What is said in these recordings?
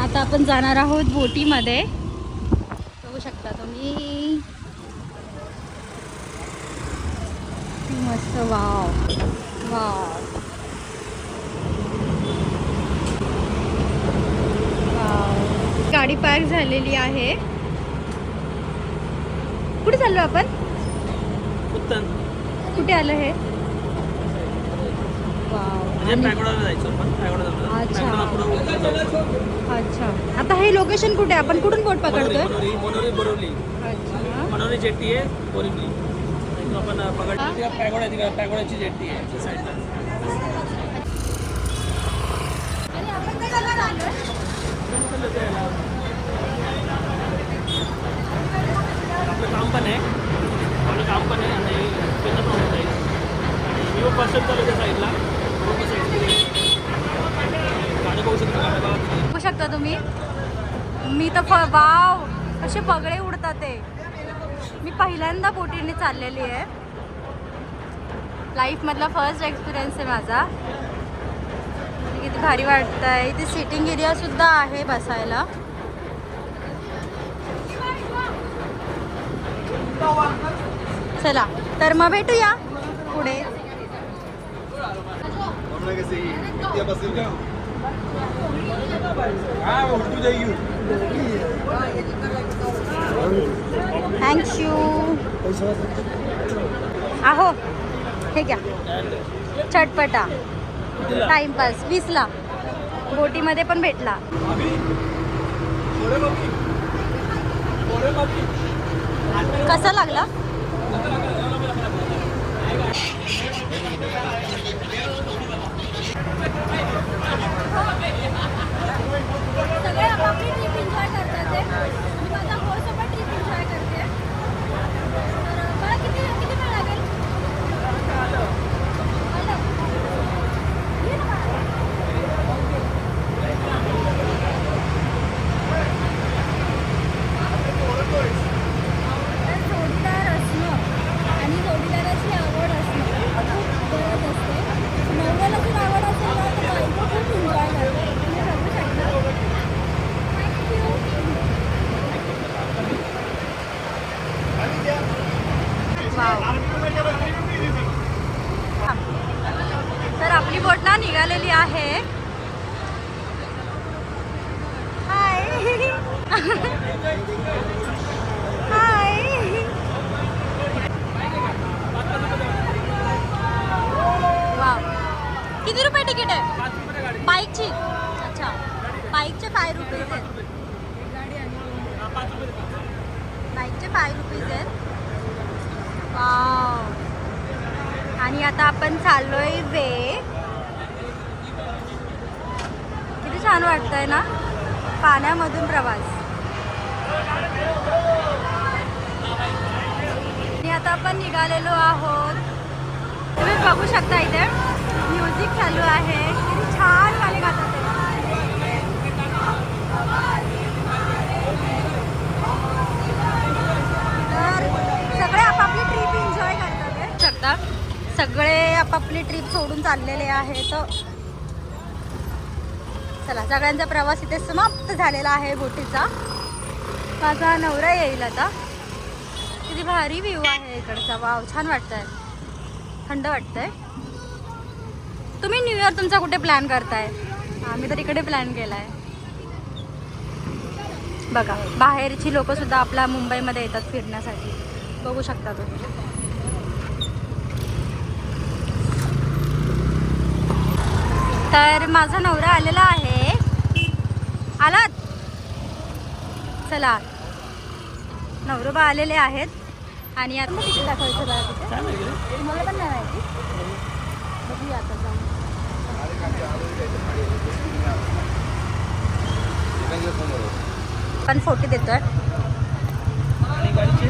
आता आपण जाणार आहोत बोटीमध्ये. बघू शकता तुम्ही. मस्त वाव. वाव. गाडी पार्क झालेली आहे. कुठे चाललो आपण? कुठे आलं हे? वाव. म्हणजे अच्छा. अच्छा. आता हे लोकेशन कुठे? आपण कुठून बोट पकडतोय? मनोरी जेट्टी आहे बोरिवली आपण पकडली ती पॅगोडा आहे ती पॅगोडाची जेट्टी आहे त्या साईडला आपलं काम पण आहे. आपलं काम पण आहे. आणि पण होत आहे आणि मी फर्स्ट चालू त्या साईडला बरोबर साईड गाडी पाहू शकतो गाडी बघा शकता तुम्ही. मी तर वाव कसे पगडे उडतात ते. मी पहिल्यांदा बोटीने चाललेली आहे. लाईफमधला फर्स्ट एक्सपिरियन्स आहे माझा. किती भारी वाटतं आहे इथे सिटिंग एरिया सुद्धा आहे बसायला. चला तर मग भेटूया पुढे. थँक्यू आहो हे घ्या. चटपटा. टाइमपास वीसला. बोटीमध्ये पण भेटला. कसा लागला? Come on, baby. Five rupees आहेत बाईकचे फाय रुपीज आहेत वाव आणि आता आपण चाललोय वे किती छान वाटतंय ना? पाण्यामधून प्रवास. आणि आता आपण निघालेलो आहोत. तुम्ही बघू शकता इथे म्युझिक चालू आहे. किती छान गाणे गातात ते. तर सगळे आपापली ट्रिप एन्जॉय करतात हे. शकता सगळे आपापली ट्रिप सोडून चाललेले आहेत चला सगळ्यांचा प्रवास इथे समाप्त झालेला आहे बोटीचा. माझा नवरा येईल आता. किती भारी व्ह्यू आहे इकडचा. वाव छान वाटतंय. थंड वाटतंय. तुम्ही न्यू इयर तुमचा कुठे प्लॅन करताय? आम्ही तर इकडे प्लॅन केलाय. बघा बाहेरची लोकंसुद्धा आपल्या मुंबईमध्ये येतात फिरण्यासाठी. बघू शकता तुम्ही. तर माझा नवरा आलेला आहे. आलात? चला. नवरोबा आलेले आहेत. आणि आता तिथे दाखवायचं बघा तिथे? तुम्हाला पण नाही माहिती. बघूया आता जाऊन. पण फोटो देतोय आणि गाडीचे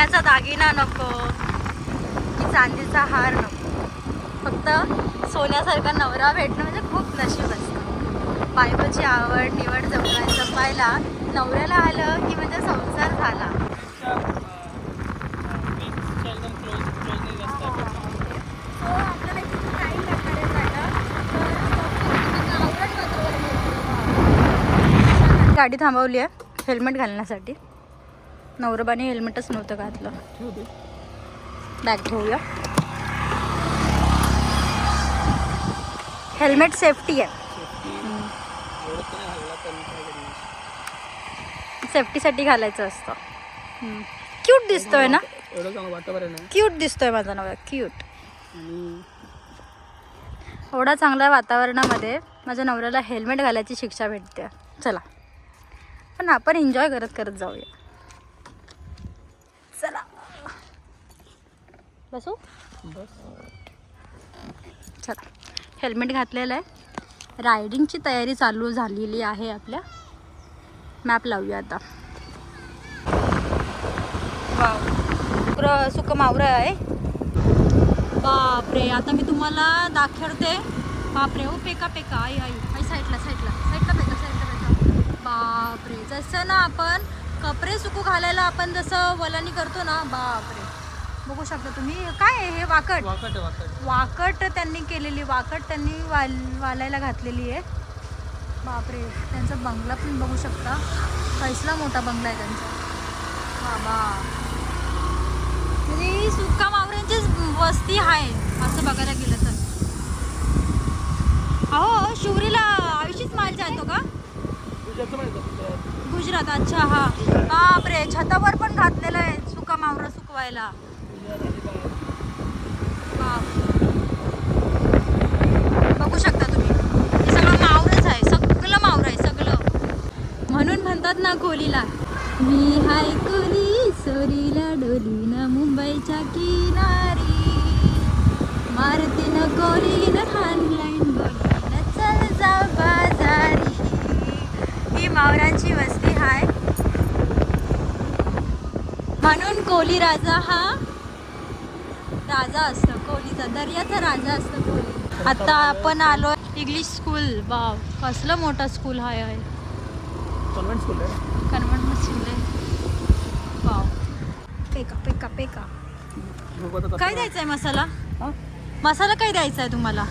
सोन्याचा दागिना नको की चांदीचा हार नको. फक्त सोन्यासारखा नवरा भेटणं म्हणजे खूप नशीब असतं. बायकोची आवड निवड जपा जपायला नवऱ्याला आलं की म्हणजे संसार झाला. गाडी थांबवली आहे हेल्मेट घालण्यासाठी. नवरबाने हेल्मेटच नव्हतं घातलं. बॅग ठेवूया. हेल्मेट सेफ्टी आहे. सेफ्टीसाठी घालायचं असतं. क्यूट दिसतोय ना? क्यूट दिसतोय माझा नवरा. क्यूट एवढा चांगल्या वातावरणामध्ये माझ्या नवऱ्याला हेल्मेट घालायची शिक्षा भेटते. चला. पण आपण एन्जॉय करत करत जाऊया. बसू? बस. चला. हेल्मेट घातलेलं आहे. रायडिंगची तयारी चालू झालेली आहे आपल्या. मॅप लावूया आता. वाव सुक मावरं आहे. बापरे आता मी तुम्हाला दाखवते. बापरे ओ पेका पेका आई आई. आई साईडला साईडला. साईडला पेका साईडला पेका बापरे जसं ना आपण कपडे सुकू घालायला आपण जसं वलानी करतो ना बापरे. बघू शकता तुम्ही. काय आहे हे वाकट? वाकट वाकट त्यांनी केलेली वाकट त्यांनी वाल वालायला घातलेली आहे. बापरे त्यांचा बंगला पण बघू शकता. कैसला मोठा बंगला आहे त्यांचा. बाबा. म्हणजे ही सुक्का मावऱ्यांचीच वस्ती आहे असं बघायला गेलं तर. अहो शिवरीला आयुषीच माल जातो का? गुजरात अच्छा हा. बापरे छतावर पण घातलेलं आहे सुका मावरा सुकवायला. बघू शकता तुम्ही. हे सगळं मावरच आहे. सगळं मावर आहे सगळं. म्हणून म्हणतात ना कोलीला मी हाय कोली सोरीला डोलीना मुंबईच्या किनारी. मारतीन कोलीन ऑनलाईन बघीन चल जा बाजारी. ही मावरांची वस्ती हाय. म्हणून कोली राजा हा राजा असतो कोलीचा दर्याचा राजा असतो कोली आता आपण आलो इंग्लिश स्कूल वाव कसलं मोठा स्कूल हाय आहे कॉन्व्हेंट स्कूल आहे. कन्व्हर्ट स्कूल आहे. वाव पेका पेका पेका काय द्यायचं आहे मसाला? मसाला काय द्यायचा आहे तुम्हाला.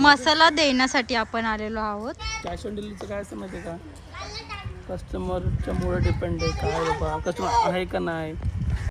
मसाला देण्यासाठी आपण आलेलो आहोत. कॅश ऑन डिलिव्हरीचं काय असतं माहिती आहे का कस्टमरच्या मुळे डिपेंड आहे. काय बाबा? कस्टमर आहे का नाही?